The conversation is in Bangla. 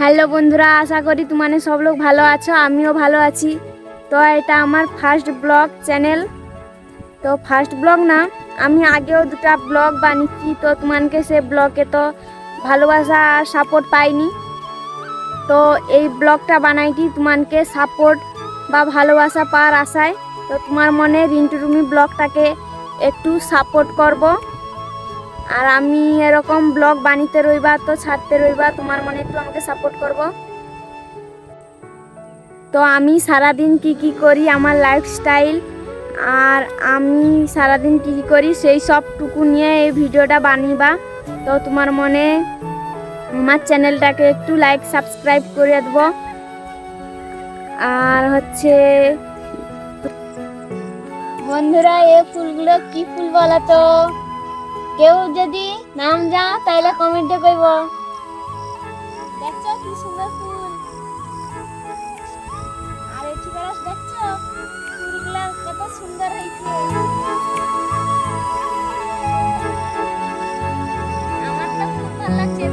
হ্যালো বন্ধুরা, আশা করি তোমাদের সব লোক ভালো আছো, আমিও ভালো আছি। তো এটা আমার ফার্স্ট ব্লগ চ্যানেল তো ফার্স্ট ব্লগ না, আমি আগেও দুটা ব্লগ বানিয়েছি, তো তোমাকে সে ব্লগে তো ভালোবাসা সাপোর্ট পাইনি। তো এই ব্লগটা বানাইটি তোমাকে সাপোর্ট বা ভালোবাসা পাওয়ার আশায়। তো তোমার মনে রিন্টু রুমি ব্লগটাকে একটু সাপোর্ট করব। আর আমি এরকম ব্লগ বানিতে রইবা, তো ছাড়তে রইবা, তোমার মনে একটু আমাকে সাপোর্ট করব। তো আমি সারাদিন কি কি করি, আমার লাইফস্টাইল আর আমি সারাদিন কি কি করি, সেই সবটুকু নিয়ে এই ভিডিওটা বানিবা। তো তোমার মনে আমার চ্যানেলটাকে একটু লাইক সাবস্ক্রাইব করে দেবো। আর হচ্ছে বন্ধুরা, এই ফুলগুলো কি ফুল বলো তো কেউ যদি নাম যা তাহলে কমেন্টে কইব। দেখছ কি সুন্দর ফুল? আরে এই ঠিকানাস দেখছ? ফুলগুলা কত সুন্দর হইছে আমার তো খুব ভালো লাগছে